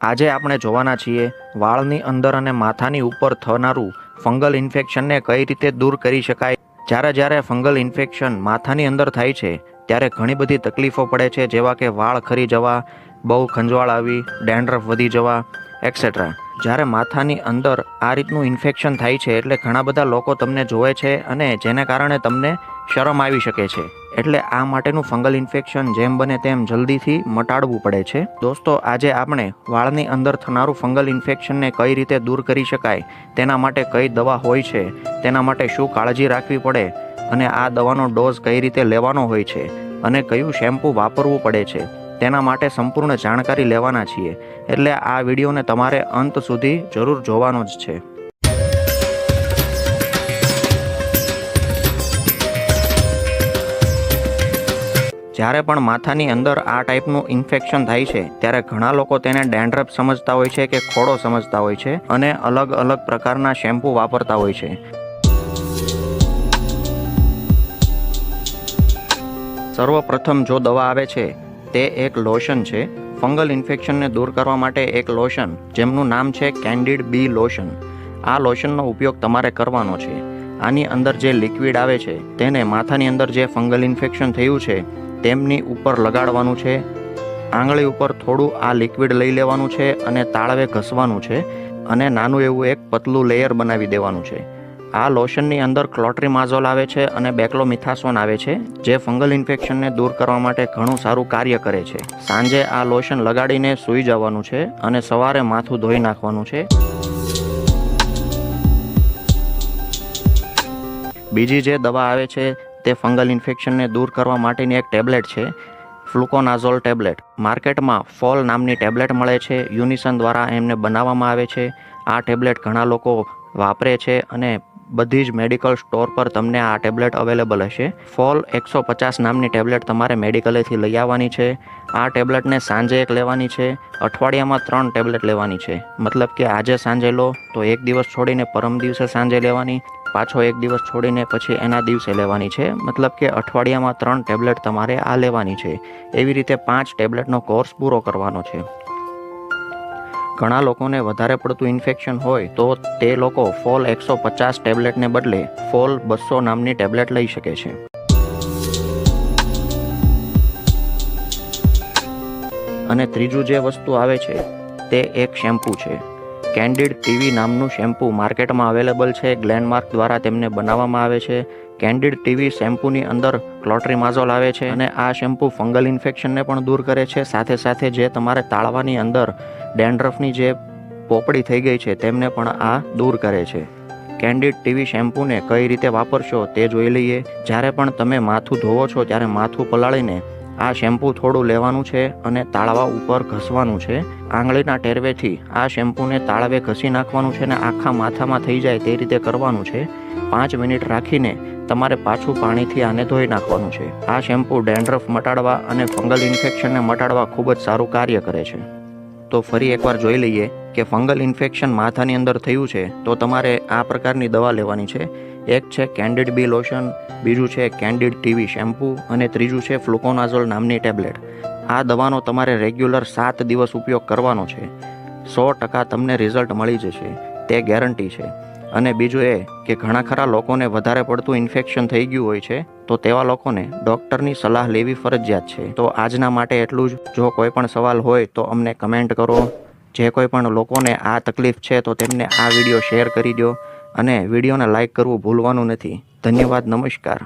આજે આપણે જોવાના છીએ વાળની અંદર અને માથાની ઉપર થનારું ફંગલ ઇન્ફેક્શનને કઈ રીતે દૂર કરી શકાય. જ્યારે જ્યારે ફંગલ ઇન્ફેક્શન માથાની અંદર થાય છે, ત્યારે ઘણી બધી તકલીફો પડે છે, જેવા કે વાળ ખરી જવા, બહુ ખંજવાળ આવી, ડેન્ડ્રફ વધી જવા એક્સેટ્રા જ્યારે માથાની અંદર આ રીતનું ઇન્ફેક્શન થાય છે, એટલે ઘણા બધા લોકો તમને જોવે છે અને જેને કારણે તમને શરમ આવી શકે છે. એટલે આ માટેનું ફંગલ ઇન્ફેક્શન જેમ બને તેમ જલ્દીથી મટાડવું પડે છે. દોસ્તો, આજે આપણે વાળની અંદર થનારું ફંગલ ઇન્ફેક્શનને કઈ રીતે દૂર કરી શકાય, તેના માટે કઈ દવા હોય છે, તેના માટે શું કાળજી રાખવી પડે અને આ દવાનો ડોઝ કઈ રીતે લેવાનો હોય છે અને કયું શેમ્પૂ વાપરવું પડે છે, તેના માટે સંપૂર્ણ જાણકારી લેવાના છીએ. એટલે આ વિડીયોને તમારે અંત સુધી જરૂર જોવાનો જ છે. જ્યારે પણ માથાની અંદર આ ટાઈપનું ઇન્ફેક્શન થાય છે, ત્યારે ઘણા લોકો તેને ડેન્ડ્રફ સમજતા હોય છે કે ખોડો સમજતા હોય છે અને અલગ અલગ પ્રકારના શેમ્પૂ વાપરતા હોય છે. સર્વપ્રથમ જો દવા આવે છે, તે એક લોશન છે. ફંગલ ઇન્ફેક્શનને દૂર કરવા માટે એક લોશન, જેમનું નામ છે કેન્ડિડ બી લોશન. આ લોશનનો ઉપયોગ તમારે કરવાનો છે. આની અંદર જે લિક્વિડ આવે છે, તેને માથાની અંદર જે ફંગલ ઇન્ફેક્શન થયું છે તેમની ઉપર લગાડવાનું છે. આંગળી ઉપર થોડું આ લિક્વિડ લઈ લેવાનું છે અને તાળવે ઘસવાનું છે અને નાનું એવું એક પતલું લેયર બનાવી દેવાનું છે. આ લોશનની અંદર ક્લોટ્રીમાઝોલ આવે છે અને બેક્લોમિથાસોન આવે છે, જે ફંગલ ઇન્ફેક્શનને દૂર કરવા માટે ઘણું સારું કાર્ય કરે છે. સાંજે આ લોશન લગાડીને સૂઈ જવાનું છે અને સવારે માથું ધોઈ નાખવાનું છે. બીજી જે દવા આવે છે તે ફંગલ ઇન્ફેક્શનને દૂર કરવા માટેની એક ટેબ્લેટ છે, ફ્લુકોનાઝોલ ટેબ્લેટ. માર્કેટમાં ફોલ નામની ટેબ્લેટ મળે છે, યુનિસન દ્વારા એમને બનાવવામાં આવે છે. આ ટેબ્લેટ ઘણા લોકો વાપરે છે અને બધી જ મેડિકલ સ્ટોર પર તમને આ ટેબ્લેટ અવેલેબલ હશે. ફોલ એકસો પચાસ નામની ટેબ્લેટ તમારે મેડિકલેથી લઈ આવવાની છે. આ ટેબ્લેટને સાંજે એક લેવાની છે, અઠવાડિયામાં ત્રણ ટેબ્લેટ લેવાની છે. મતલબ કે આજે સાંજે લો, તો એક દિવસ છોડીને પરમ દિવસે સાંજે લેવાની. પાછો એક દિવસ છોડીને પછી એના દિવસે લેવાની છે. મતલબ કે અઠવાડિયામાં ત્રણ ટેબ્લેટ તમારે આ લેવાની છે. એવી રીતે પાંચ ટેબ્લેટનો કોર્સ પૂરો કરવાનો છે. ઘણા લોકોને વધારે પડતું ઇન્ફેક્શન હોય તો તે લોકો ફોલ એકસો પચાસ ટેબ્લેટને બદલે ફોલ બસો નામની ટેબ્લેટ લઈ શકે છે. અને ત્રીજું જે વસ્તુ આવે છે તે એક શેમ્પૂ છે. કેન્ડિડ ટીવી નામનું શેમ્પૂ માર્કેટમાં અવેલેબલ છે. ગ્લેનમાર્ક દ્વારા તેમને બનાવવામાં આવે છે. કેન્ડિડ ટીવી શેમ્પૂની અંદર ક્લોટ્રીમાઝોલ આવે છે અને આ શેમ્પૂ ફંગલ ઇન્ફેક્શનને પણ દૂર કરે છે. સાથે સાથે જે તમારે તાળવાની અંદર ડેન્ડ્રફની જે પોપડી થઈ ગઈ છે તેમને પણ આ દૂર કરે છે. કેન્ડિડ ટીવી શેમ્પૂને કઈ રીતે વાપરશો તે જોઈ લઈએ. જ્યારે પણ તમે માથું ધોવો છો ત્યારે માથું પલાળીને આ શેમ્પૂ થોડું લેવાનું છે અને તાળવા ઉપર ઘસવાનું છે. આંગળીના ટેરવેથી આ શેમ્પૂને તાળવે ઘસી નાખવાનું છે અને આખા માથામાં થઈ જાય તે રીતે કરવાનું છે. પાંચ મિનિટ રાખીને તમારે પાછું પાણીથી આને ધોઈ નાખવાનું છે. આ શેમ્પૂ ડેન્ડ્રફ મટાડવા અને ફંગલ ઇન્ફેક્શનને મટાડવા ખૂબ જ સારું કાર્ય કરે છે. તો ફરી એકવાર જોઈ લઈએ કે ફંગલ ઇન્ફેક્શન માથાની અંદર થયું છે તો તમારે આ પ્રકારની દવા લેવાની છે. એક છે કેન્ડિડ બી લોશન, બીજું છે કેન્ડિડ ટીવી શેમ્પૂ અને ત્રીજું છે ફ્લુકોનાઝોલ નામની ટેબ્લેટ. આ દવાનો તમારે રેગ્યુલર સાત દિવસ ઉપયોગ કરવાનો છે. સો ટકા તમને રિઝલ્ટ મળી જશે. તે ગેરંટી છે. અને બીજું એ કે ઘણા ખરા લોકોને વધારે પડતું ઇન્ફેક્શન થઈ ગયું હોય છે, તો તેવા લોકોને ડૉક્ટરની સલાહ લેવી ફરજિયાત છે. તો આજના માટે એટલું જ. જો કોઈ પણ સવાલ હોય તો અમને કમેન્ટ કરો. જે કોઈ પણ લોકોને આ તકલીફ છે તો તેમને આ વીડિયો શેર કરી દો. અને વિડીયોને લાઇક કરવું ભૂલવાનું નથી. ધન્યવાદ નમસ્કાર.